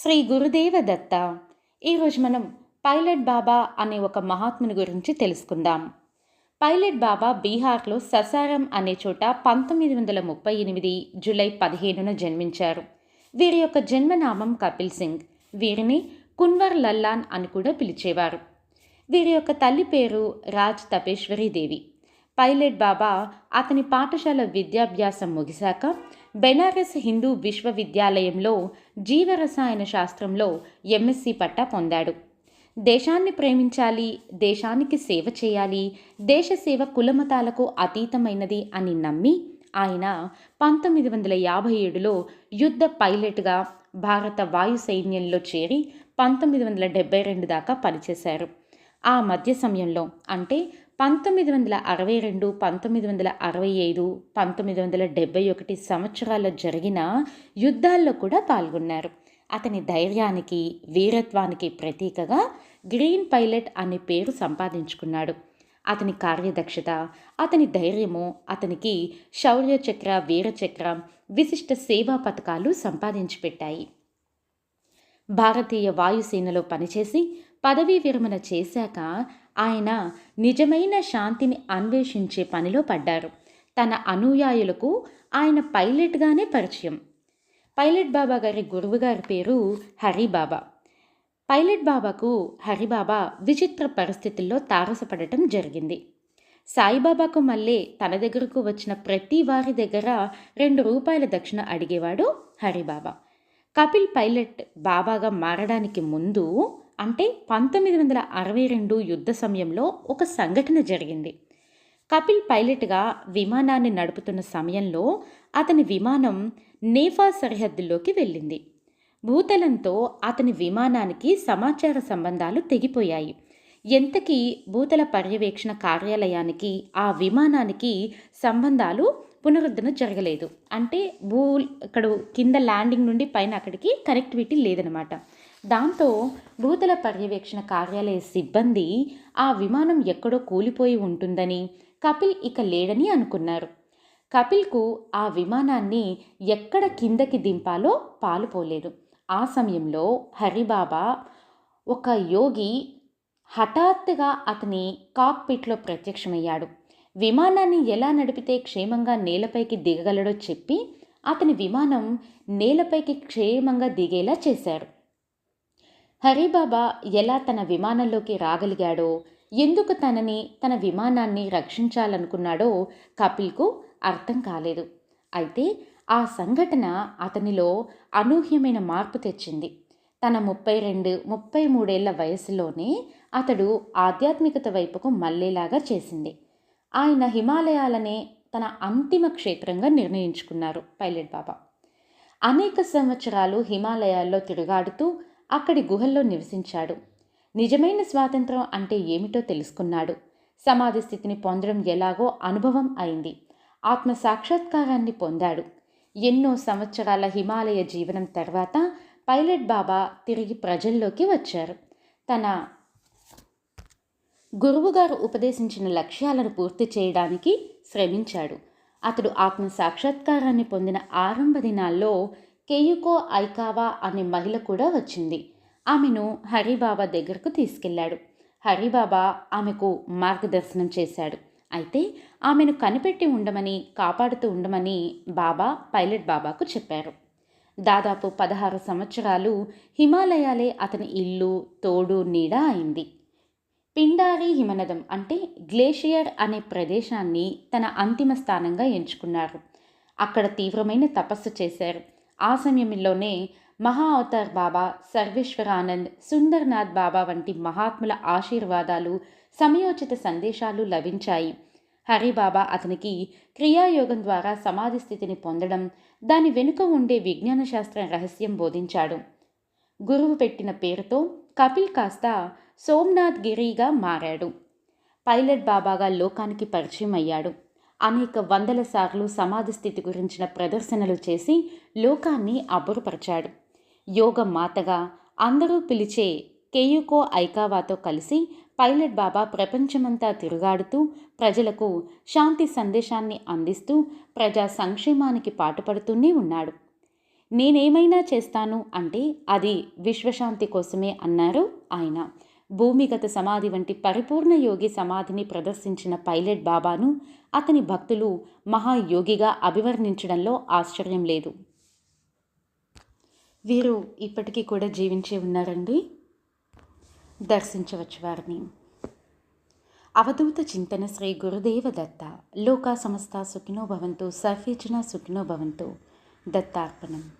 శ్రీ గురుదేవ దత్త ఈరోజు మనం పైలట్ బాబా అనే ఒక మహాత్ముని గురించి తెలుసుకుందాం. పైలట్ బాబా బీహార్లో ససారం అనే చోట పంతొమ్మిది వందల ముప్పై ఎనిమిది జూలై పదిహేనున జన్మించారు. వీరి యొక్క జన్మనామం కపిల్ సింగ్ వీరిని కున్వర్ లల్లాన్ అని కూడా పిలిచేవారు. వీరి యొక్క తల్లి పేరు రాజ్ తపేశ్వరి దేవి పైలట్ బాబా అతని పాఠశాల విద్యాభ్యాసం ముగిశాక బెనారస్ హిందూ విశ్వవిద్యాలయంలో జీవరసాయన శాస్త్రంలో ఎంఎస్సి పట్టా పొందాడు. దేశాన్ని ప్రేమించాలి దేశానికి సేవ చేయాలి దేశ సేవ కులమతాలకు అతీతమైనది అని నమ్మి ఆయన పంతొమ్మిది వందల యాభై ఏడులో యుద్ధ పైలట్గా భారత వాయు సైన్యంలో చేరి పంతొమ్మిది వందల డెబ్బై రెండు దాకా పనిచేశారు. ఆ మధ్య సమయంలో అంటే పంతొమ్మిది వందల అరవై రెండు పంతొమ్మిది వందల అరవై ఐదు పంతొమ్మిది వందల డెబ్బై ఒకటి సంవత్సరాల్లో జరిగిన యుద్ధాల్లో కూడా పాల్గొన్నారు. అతని ధైర్యానికి వీరత్వానికి ప్రతీకగా గ్రీన్ పైలట్ అనే పేరు సంపాదించుకున్నాడు. అతని కార్యదక్షత అతని ధైర్యము అతనికి శౌర్యచక్ర వీరచక్ర విశిష్ట సేవా పథకాలు సంపాదించి పెట్టాయి భారతీయ వాయుసేనలో పనిచేసి పదవీ విరమణ చేశాక ఆయన నిజమైన శాంతిని అన్వేషించే పనిలో పడ్డారు. తన అనుయాయులకు ఆయన పైలట్గానే పరిచయం. పైలట్ బాబా గారి గురువుగారి పేరు హరిబాబా పైలట్ బాబాకు హరిబాబా విచిత్ర పరిస్థితుల్లో తారసపడటం జరిగింది. సాయిబాబాకు మళ్ళీ తన దగ్గరకు వచ్చిన ప్రతి వారి దగ్గర రెండు రూపాయల దక్షిణ అడిగేవాడు హరిబాబా కపిల్ పైలట్ బాబాగా మారడానికి ముందు అంటే పంతొమ్మిది వందల అరవై రెండు యుద్ధ సమయంలో ఒక సంఘటన జరిగింది. కపిల్ పైలట్గా విమానాన్ని నడుపుతున్న సమయంలో అతని విమానం నేఫా సరిహద్దుల్లోకి వెళ్ళింది. భూతలంతో అతని విమానానికి సమాచార సంబంధాలు తెగిపోయాయి. ఎంతకీ భూతల పర్యవేక్షణ కార్యాలయానికి ఆ విమానానికి సంబంధాలు పునరుద్ధరణ జరగలేదు. అంటే భూ ఇక్కడ కింద ల్యాండింగ్ నుండి పైన అక్కడికి కనెక్టివిటీ లేదనమాట దాంతో భూతల పర్యవేక్షణ కార్యాలయ సిబ్బంది ఆ విమానం ఎక్కడో కూలిపోయి ఉంటుందని కపిల్ ఇక లేడని అనుకున్నారు. కపిల్కు ఆ విమానాన్ని ఎక్కడ కిందకి దింపాలో పాలుపోలేదు ఆ సమయంలో హరిబాబా ఒక యోగి హఠాత్తుగా అతని కాక్పిట్లో ప్రత్యక్షమయ్యాడు. విమానాన్ని ఎలా నడిపితే క్షేమంగా నేలపైకి దిగగలడో చెప్పి అతని విమానం నేలపైకి క్షేమంగా దిగేలా చేశారు హరిబాబా ఎలా తన విమానంలోకి రాగలిగాడో ఎందుకు తనని తన విమానాన్ని రక్షించాలనుకున్నాడో కపిల్కు అర్థం కాలేదు. అయితే ఆ సంఘటన అతనిలో అనూహ్యమైన మార్పు తెచ్చింది. తన ముప్పై రెండు ముప్పై మూడేళ్ళ వయసులోనే అతడు ఆధ్యాత్మికత వైపుకు మళ్ళేలాగా చేసింది. ఆయన హిమాలయాలనే తన అంతిమ క్షేత్రంగా నిర్ణయించుకున్నారు పైలట్ బాబా. అనేక సంవత్సరాలు హిమాలయాల్లో తిరుగాడుతూ అక్కడి గుహల్లో నివసించాడు. నిజమైన స్వాతంత్రం అంటే ఏమిటో తెలుసుకున్నాడు. సమాధి స్థితిని పొందడం ఎలాగో అనుభవం అయింది. ఆత్మ సాక్షాత్కారాన్ని పొందాడు. ఎన్నో సంవత్సరాల హిమాలయ జీవనం తర్వాత పైలట్ బాబా తిరిగి ప్రజల్లోకి వచ్చారు. తన గురువుగారు ఉపదేశించిన లక్ష్యాలను పూర్తి చేయడానికి శ్రమించాడు. అతడు ఆత్మ సాక్షాత్కారాన్ని పొందిన ఆరంభ దినాల్లో కేయుకో ఐకావా అనే మహిళ కూడా వచ్చింది. ఆమెను హరిబాబా దగ్గరకు తీసుకెళ్ళాడు. హరిబాబా ఆమెకు మార్గదర్శనం చేశాడు. అయితే ఆమెను కనిపెట్టి ఉండమని కాపాడుతూ ఉండమని బాబా పైలట్ బాబాకు చెప్పారు. దాదాపు పదహారు సంవత్సరాలు హిమాలయాలే అతని ఇల్లు తోడు నీడ అయింది. పిండారి హిమనదం అంటే గ్లేషియర్ అనే ప్రదేశాన్ని తన అంతిమ స్థానంగా ఎంచుకున్నారు. అక్కడ తీవ్రమైన తపస్సు చేశారు. ఆ సమయంలోనే మహా అవతార్ బాబా సర్వేశ్వరానంద్ సుందర్నాథ్ బాబా వంటి మహాత్ముల ఆశీర్వాదాలు సమయోచిత సందేశాలు లభించాయి. హరిబాబా అతనికి క్రియాయోగం ద్వారా సమాధి స్థితిని పొందడం దాని వెనుక ఉండే విజ్ఞాన శాస్త్ర రహస్యం బోధించాడు. గురువు పెట్టిన పేరుతో కపిల్ కాస్త సోమ్నాథ్ గిరిగా మారాడు. పైలట్ బాబాగా లోకానికి పరిచయం అయ్యాడు. అనేక వందల సార్లు సమాధి స్థితి గురించిన ప్రదర్శనలు చేసి లోకాన్ని అబ్బురపరిచాడు. యోగ మాతగా అందరూ పిలిచే కేయుకో ఐకావాతో కలిసి పైలట్ బాబా ప్రపంచమంతా తిరుగాడుతూ ప్రజలకు శాంతి సందేశాన్ని అందిస్తూ ప్రజా సంక్షేమానికి పాటుపడుతూనే ఉన్నాడు. నేనేమైనా చేస్తాను అంటే అది విశ్వశాంతి కోసమే అన్నారు ఆయన. భూమిగత సమాధి వంటి పరిపూర్ణ యోగి సమాధిని ప్రదర్శించిన పైలట్ బాబాను అతని భక్తులు మహాయోగిగా అభివర్ణించడంలో ఆశ్చర్యం లేదు. వీరు ఇప్పటికీ కూడా జీవించి ఉన్నారండి. దర్శించవచ్చు వారిని. అవధూత చింతన శ్రీ గురుదేవ దత్త లోకా సమస్త సుఖినో భవంతు సర్వేజన సుఖినో భవంతు దత్తార్పణం.